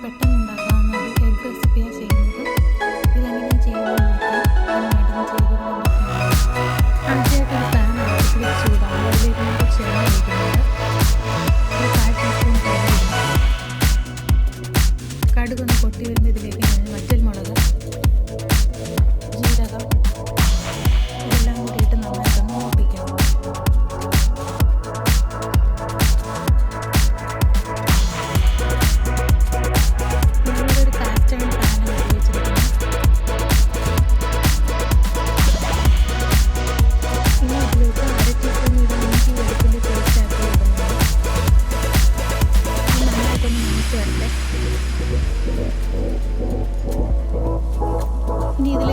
പെട്ടെന്ന് ഉണ്ടാക്കാവുന്ന ഒരു എഗ് റെസിപ്പിയാണ് ചെയ്യുന്നത്. ചെയ്യുന്നത് നോക്കാം. അതിന് വേണ്ടുന്ന ചേരുവകൾ എന്തൊക്കെയാണ് ആദ്യമായിട്ട് ഒരു പാൻ അടുപ്പിൽ ചൂടാകും അതിലേക്ക് ഞാൻ ടീസ്പൂൺ കടുക് കടുകൊന്ന് പൊട്ടി വരുമ്പോൾ ഇതിലേക്ക് ഞാൻ വറ്റൽ മുളക് ജീരകം ഇതെല്ലാം കൂടിയിട്ട്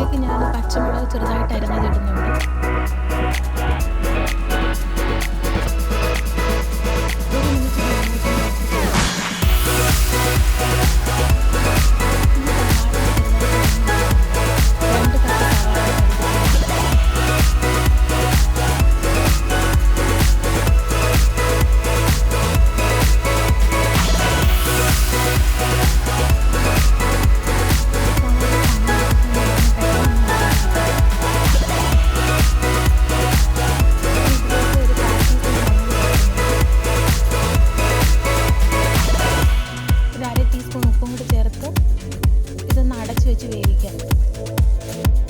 ഇതിലേക്ക് ഞാൻ പച്ചമുളക് ചെറുതായിട്ട് അരിഞ്ഞതിടുന്നുണ്ട് Thank you.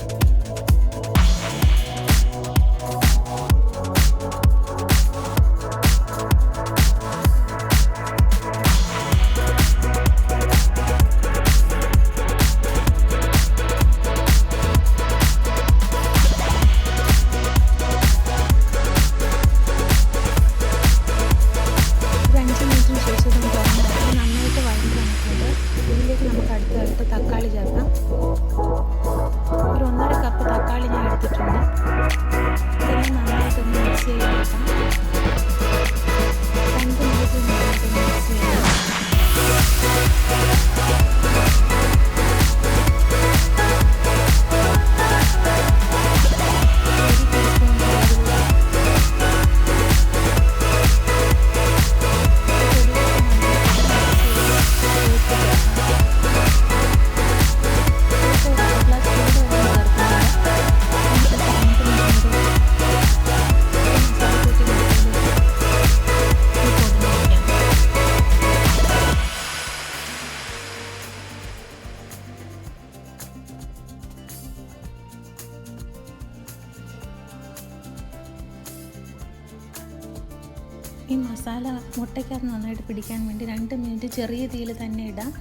ഈ മസാല മുട്ടയ്ക്കകത്ത് നന്നായിട്ട് പിടിക്കാൻ വേണ്ടി രണ്ട് മിനിറ്റ് ചെറിയ തീയിൽ തന്നെ ഇടാം.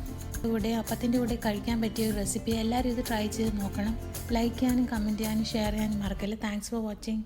കൂടെ അപ്പത്തിന്റെ കൂടെ കഴിക്കാൻ പറ്റിയ ഒരു റെസിപ്പി എല്ലാവരും ഇത് ട്രൈ ചെയ്ത് നോക്കണം. ലൈക്ക് ചെയ്യാനും കമന്റ് ചെയ്യാനും ഷെയർ ചെയ്യാനും മറക്കല്ലേ. Thanks for watching